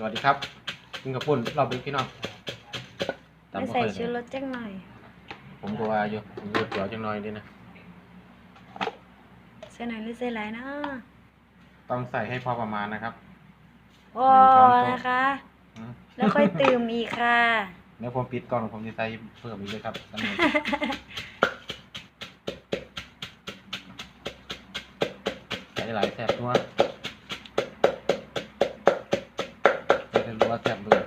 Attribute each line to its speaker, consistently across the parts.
Speaker 1: สวัสดีครับกินกับปุ่นเราเป็นพี่น้องตาม
Speaker 2: ไม่
Speaker 1: บ่
Speaker 2: ใส่
Speaker 1: ค่อย
Speaker 2: ชู
Speaker 1: เลย
Speaker 2: รสจังหน่อย
Speaker 1: ผมก็ว่าอยู่ผมดูเดี๋ยวจังน้อยดีนะ
Speaker 2: ใส่หน่อยหรือใส่หลายนะ
Speaker 1: ต้องใส่ให้พอประมาณนะครับ
Speaker 2: โอ้
Speaker 1: หนึ่งช้อนโต๊ะ
Speaker 2: นะคะ
Speaker 1: อืม
Speaker 2: แล้วค่อยตื่มอีกค่ะ
Speaker 1: เดี๋ยวผมปิดกล้องผมจะใส่เพิ่มอีกเลยครับตอนนี้ใส่หลายแสบตัว ใส่รัวแสบเลย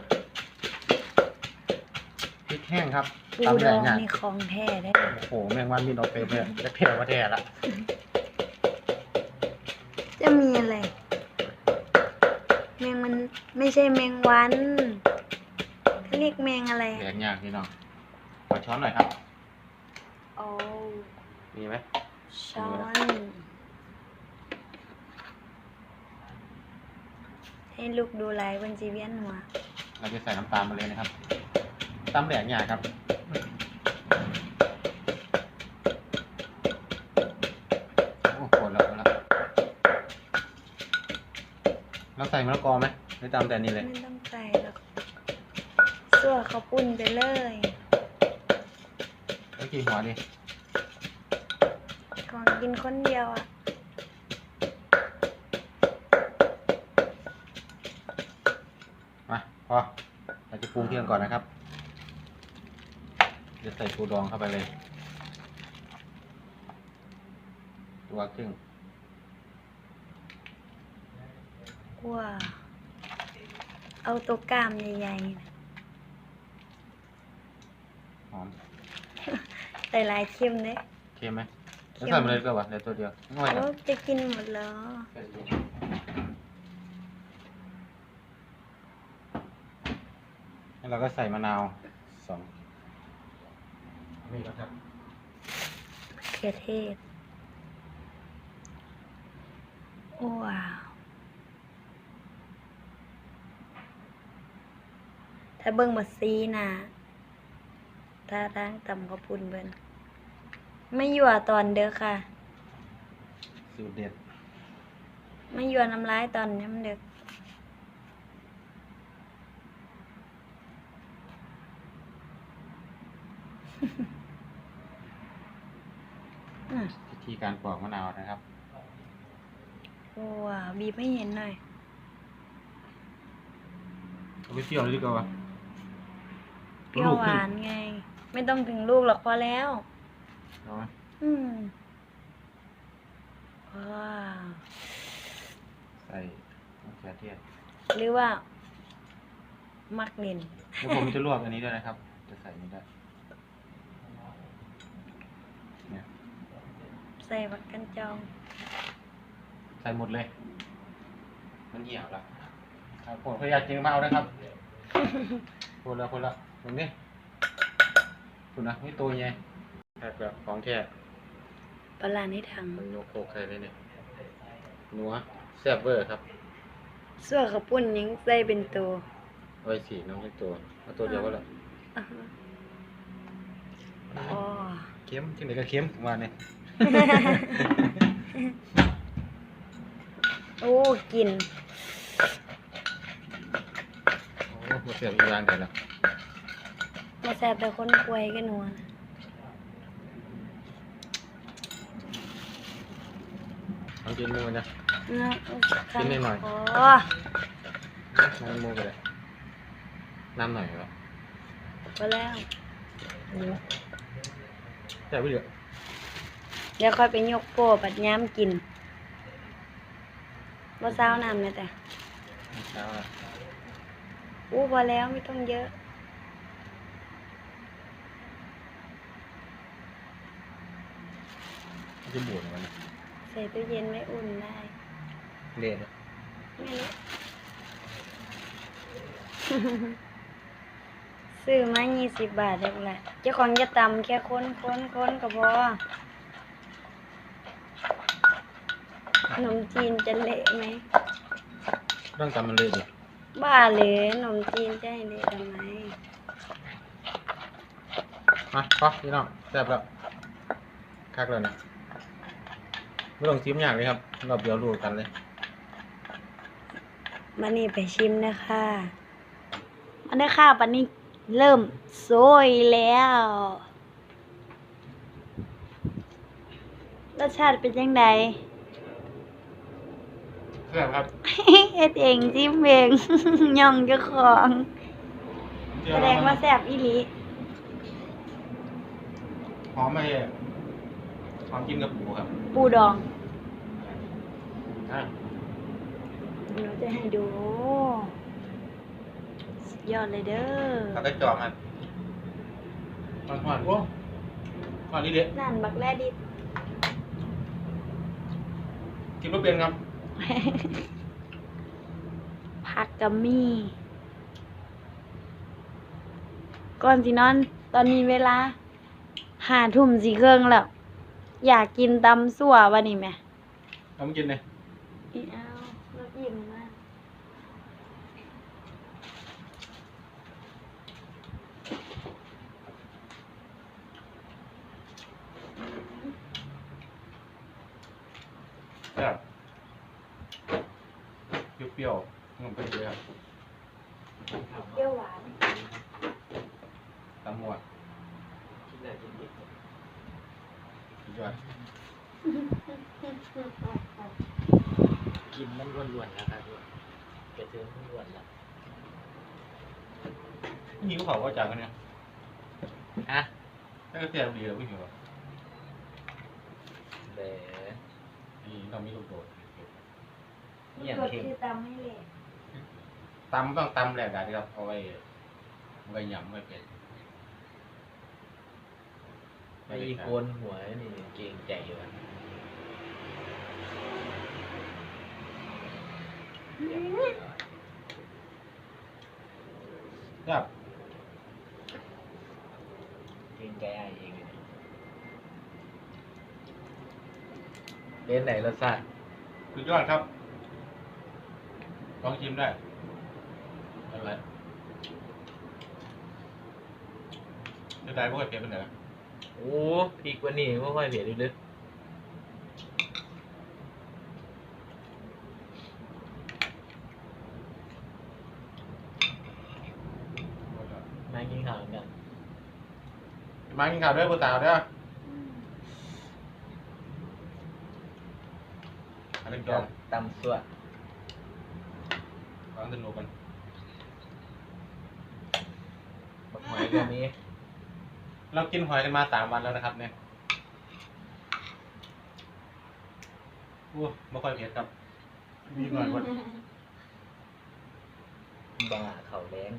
Speaker 1: พริกแห้งครับ
Speaker 2: ปู
Speaker 1: ตำ
Speaker 2: ด
Speaker 1: แหน่
Speaker 2: องง
Speaker 1: เนี่ย
Speaker 2: นี่ของแท้ได้
Speaker 1: โอ้โหแมงวันมีดอกเต็มเลยจะเพี้ยว่าแท้ละ
Speaker 2: จะมีอะไร แมงมันไม่ใช่แมงวันเขาเรียกแมงอะไร
Speaker 1: แดงยากพี่น้องขอช้อนหน่อยครับ
Speaker 2: โอ้
Speaker 1: มีไหม
Speaker 2: ช้อน ให้ลูกดูลายบนจีเวียนหัว
Speaker 1: เราจะใส่น้ำตาลมาเลยนะครับตำแดงยากครับโอ้โหแล้วแล้วเราใส่มะละกอไหมหรือตำแต่นี้เลย
Speaker 2: ไม่ต้องใส่หรอกสั่วเขาวปุ้นไปเลย
Speaker 1: แล้วกี่หัวดิ
Speaker 2: ก่อนกินคนเดียวอะ
Speaker 1: มาพอ เราจะปรุงเครื่องก่อนนะครับจะใส่ปูดองเข้าไปเลย ตัวครึ่ง
Speaker 2: ว้าวเอาตัวกล้ามใหญ่ๆนะ
Speaker 1: หอม
Speaker 2: ใส่ลายเข้มเด้
Speaker 1: เค็มไหมแล้ว
Speaker 2: เค็ม
Speaker 1: ใส่มาเลยดีกว่าวะเดี๋ยวตัวเดียวง่ายค
Speaker 2: โอ้
Speaker 1: รับ
Speaker 2: จะกินหมดเหรอ
Speaker 1: แล้วเราก็ใส่มะนาวสองนี่ครับ
Speaker 2: เขือเทศว้าวถ้าเบิ่งหมดซีนะถ้าทางต่ำก็ปุ่นเบิ่นไม่หยั่วตอนเด้อค่ะ
Speaker 1: สูตรเด็ด
Speaker 2: ไม่หยั่วน้ำลายตอนน้ำเด็ก อืม
Speaker 1: วิ ธีการปอกมะนาวนะครับ
Speaker 2: ว้าวบีบให้เห็นหน่อย
Speaker 1: เอาไปเปรี้ยวเลยดีกว่าวะ
Speaker 2: เปรี้ยวหวานไง ไม่ต้องถึงลูกหรอกพอแล้ว
Speaker 1: เอาไหม
Speaker 2: อืมว้าว
Speaker 1: ใส่มะเขือเทศ
Speaker 2: หรือว่า มักเล่น
Speaker 1: แล้วผมจะลวกอันนี้ด้วยนะครับ จะใส่นี้ได้วยเนี่ย
Speaker 2: ใส่ผักกันจอง
Speaker 1: ใส่หมดเลย มันเหี่ยวแล้วครับผมพยายามจริงมาเอานะครับคนละคนละตรงนี้คุณนะนี่ตัวไงแค่แบบของแท้
Speaker 2: ปลาร้าในถัง
Speaker 1: มันยกโคกใส่เลยเนี่ยนัวแซ่บเวอร์ครับ
Speaker 2: ส่วนข้าวปุ้นยังใส่เป็นตัว
Speaker 1: เอาไว้สีน้องเล็กตัวเอาตัวเดียวก็แล้ว
Speaker 2: อ่าฮะอ๋อ
Speaker 1: เค็มที่ไหนก็เค็มผมว่าเนี่ย
Speaker 2: โอ้กิน
Speaker 1: โอ้โหเสียบอีกอย่างเดียวแล้ว
Speaker 2: มาแซ่บแต่คนป่วยกันหนัวนะ
Speaker 1: ลองกินมือนะ
Speaker 2: นะ
Speaker 1: กินหน่อย
Speaker 2: โอ้
Speaker 1: น้ำมือไปเลยน้ำหน่อยเหรอ
Speaker 2: พอแล้ว
Speaker 1: แซ่บไปเหลือ
Speaker 2: เดี๋ยวค่อยไปยกโป้ปัดย้ำกินว่าเช้าน้ำนะแต่
Speaker 1: เช้าละ
Speaker 2: อู้พอแล้วไม่ต้องเยอะ
Speaker 1: จะบูดเหมือนกัน
Speaker 2: ใส่ตู้เย็นไม่อุ่นได้
Speaker 1: เละเลย
Speaker 2: ไม่รู้ซื้อมายี่สิบบาทเด็กแหละเจ้าของจะตำแค่ค้นค้นค้นก็พอ นมจีนจะเละไหม
Speaker 1: ต้องจำมันเละดิ
Speaker 2: บ้าเลยขนมจีนจะให้เละทำไม
Speaker 1: มาพอพี่น้องแซ่บแล้วคักแล้วนะไม่ต้องชิมอย่างเลยครับรอบเดียวรู้กันเลย
Speaker 2: มานี่ไปชิมนะคะอันนี้ค่ะปันนี้เริ่มโซยแล้วรสชาติเป็นยังไง
Speaker 1: เครื่องครับ
Speaker 2: เฮ็ดเองจิ้มเองย่องเจ้าของแสดงว่าแซ่บอีหลี
Speaker 1: หอมไม่หอมกินกับปูครับ
Speaker 2: ปูดอง
Speaker 1: อะ
Speaker 2: หนูจะให้ดูสุดยอดเลยเด้อ
Speaker 1: แล้วก็จองมันหวานหวานๆโอ้หวานนี่เด็ด
Speaker 2: นั่นบักแรดิ
Speaker 1: กินไม่เป็นครับ
Speaker 2: ผักกัมมี่ ก่อนสินอน ตอนนี้เวลาหาทุ่มสีเครื่องแล้ว อยากกินตำสั่ววะนี่แม่
Speaker 1: เอามากินเลย
Speaker 2: อีเอาแล้วอิ่มมาก
Speaker 1: แซ่บเป รี้ยวๆมันเป็นเลยครับ
Speaker 2: เปรี้ยวหวาน
Speaker 1: ตำหมวดสุดยอด
Speaker 3: กินมันล้วนๆแล้วครับกระเทียมล้วนๆแล้ว
Speaker 1: นี่ก็เผาว่าจากกันเนี่ย
Speaker 3: ฮะ
Speaker 1: แค่เสียดีแล้วไม่หิวหรอก
Speaker 3: เด้อ
Speaker 1: นี่ต้องมีลูกโดด
Speaker 3: อย่าง
Speaker 2: กด
Speaker 3: เค็ม
Speaker 2: คือตำให้เละ
Speaker 1: ตำต้องตำแหลกได้ครับเอาไว้เอาไว้ยำไว้เป็ด
Speaker 3: ไม่อีโกนหัวนี่เก่งใจอยู่อะเรียบร้อย
Speaker 1: ครับ
Speaker 3: เก่งใจอ้ายเองอยู่เนี่ยเป็นไหนรสชาติ
Speaker 1: สุดยอดครับ ลองชิมได้อะไรจะได้พวกเผ็ดเป็นไงล่ะ
Speaker 3: โอ้พริกวันนี้ไม่ค่อยเผ็ดเลยเด้อมากินข้าวกัน
Speaker 1: มากินข้าวด้วยผู้สาวเด้ออันนี้จอง
Speaker 3: ตำซั่ว
Speaker 1: ล องสนุกกัน
Speaker 3: บักหอยก็มี
Speaker 1: เรากินหอยกันมาสามวันแล้วนะครับ เนี่ยโอ้ไม่ค่อยเผ็ดครับ มีหน่อยวัน
Speaker 3: บาเขาวแรง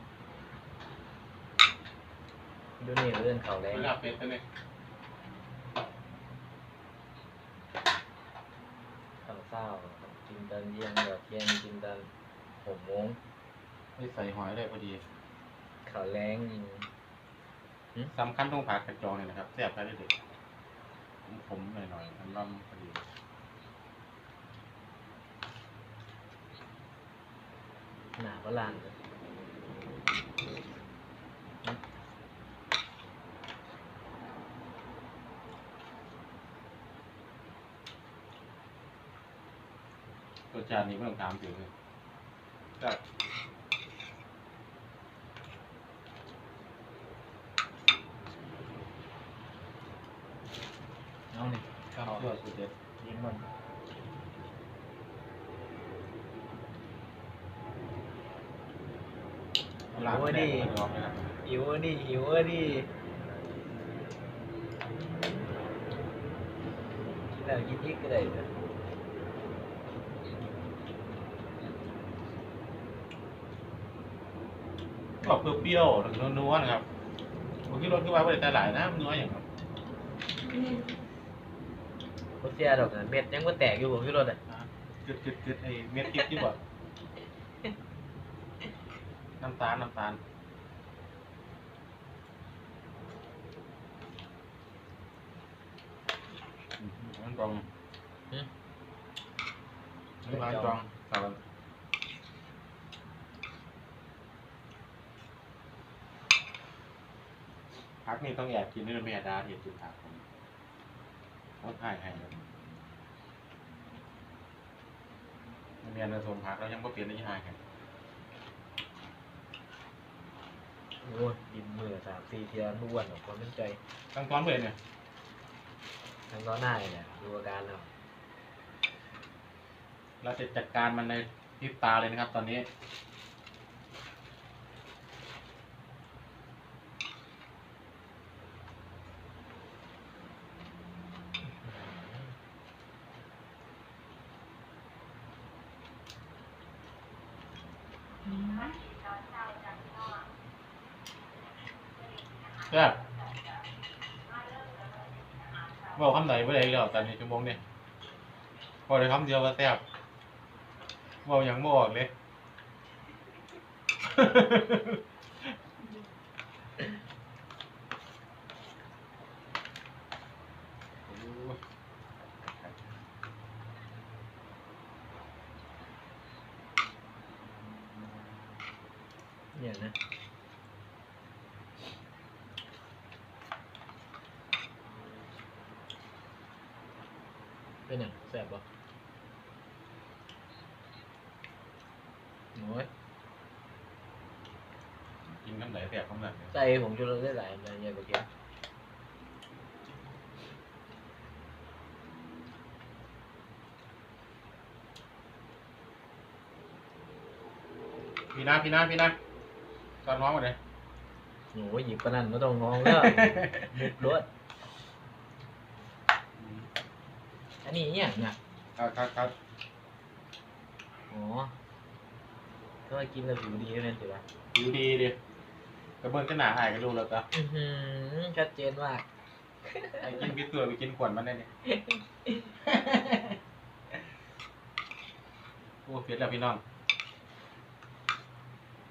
Speaker 3: ดูนี่เรื่องเขาวแรง
Speaker 1: เวลาเผ็ดตัวนี้
Speaker 3: ข้าวเศร้ากินตอนเย็นแบบเที่ยงกินตอน หกโมง
Speaker 1: ไม่ใส่หอยได้พอดี
Speaker 3: ข้าวแรงนี่
Speaker 1: สำคัญต้องผักกระจองเนี่ยนะครับแซ่บได้เด็ดผมๆหน่อยๆมันร่ำพอดี
Speaker 3: หนาก็ลานเลย
Speaker 1: รสชาตินี้ไม่ต้องถามถึงเลย ก็
Speaker 3: เอานี่
Speaker 1: ข้าวคั่วสุดเด็ด
Speaker 3: ยิ้มมัน
Speaker 1: ลาบแดงมันออกนะครับ
Speaker 3: หิวอะดิหิวอะดิกินแล้วกินอีกก็ได้เล
Speaker 1: ออกเปรี้ยวๆถึงนัวๆนะครับผมคิดรสขึ้นมาไม่ได้แต่หลายนะมันนัวอย่างครับ
Speaker 3: บ่เสียดอกนะเม็ดยังบ่แตกอยู่บ่พี่รถอะ
Speaker 1: กึดกึดกึดไอ้เม็ดกิ๊บดีกว่าน้ำตาลน้ำตาลอืมมันตรง
Speaker 3: หึ
Speaker 1: มันวางตรงสาร พักนี่ต้องแอบกินนี่เป็นแม่ดาเห็ดกินผักผมเขาถ่ายให้เลยเมียนสมพักแล้วยังไม่เปลี่ยนนี่หายกัน
Speaker 3: โอ้ยดินเมื่อสามสี่เทียนบ้วนของคนมั่นใจ
Speaker 1: ตั้งตอนเบื่อเนี่ย
Speaker 3: ทั้งร้อนหน้าเนี่ยดูอาการแล้ว
Speaker 1: เราจะจัดการมันในพริบตาเลยนะครับ ตอนนี้ แซ่บบอกคำไหนไม่ได้แล้วตอนนี้ชั่วโมงเนี่ยบอกเลยคำเดียวว่าแซ่บบอกอย่างบ่ออกเลย
Speaker 3: เนี่ยนะ เป็นอย่างแสบปะโอ้ย
Speaker 1: กินคำไหนแซ่บคำนั้นเนี่ย
Speaker 3: ใจผมจุลได้หลายนะเนี่ยเมื่อกี้
Speaker 1: พี่นะพี่นะพี่นะตอนน้องมาเลย
Speaker 3: โอ้ยหยิบปะนั่นไม่ต้องงองแล้วมุกรถอั นนี้เนี่ยเนี่ย
Speaker 1: ครับครับครับ
Speaker 3: อ๋อก็กินแล้วผิวดีนั่นสิวะ
Speaker 1: อยู่ดีดิกระเบื้องก็หนาหายกันดูแล้วก็
Speaker 3: อื้อหือชัดเจนมาก
Speaker 1: ไอ้กินพิษตัวไปกินขวดมันได้เนี่ย โอ้เผ็ดแล้วพี่น้อง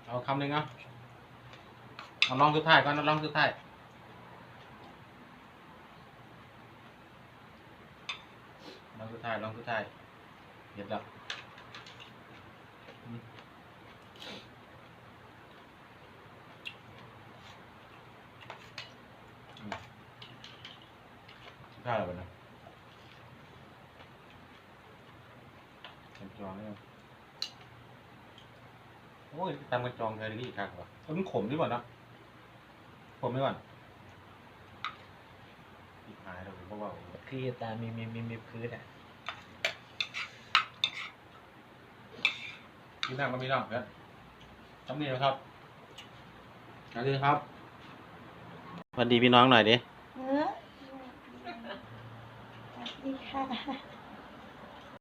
Speaker 1: เอาคำหนึ่งเอาเอาลองสุดท้ายก่อนเอาลองสุดท้าย องสุดท้ายลองสุดท้ายเผ็ดแล้วอืมอืมสุดท้ายแล้วนะเป็นจองเนี่ยโอ้ยตามกันจองเคยนี่ครับวะออมันขมดีกว่าเนอะขมดีกว่าอีกหายแล้วผมก็ว่า
Speaker 3: คือตามีมีมีมีพื้นอะ
Speaker 1: พี่นั่งก็ไม่นั่งเนี่ยทำนี่นะครับสวัสดีครับสวัสดีพี่น้องหน่อยดิ
Speaker 2: เออสวัสดีค่ะ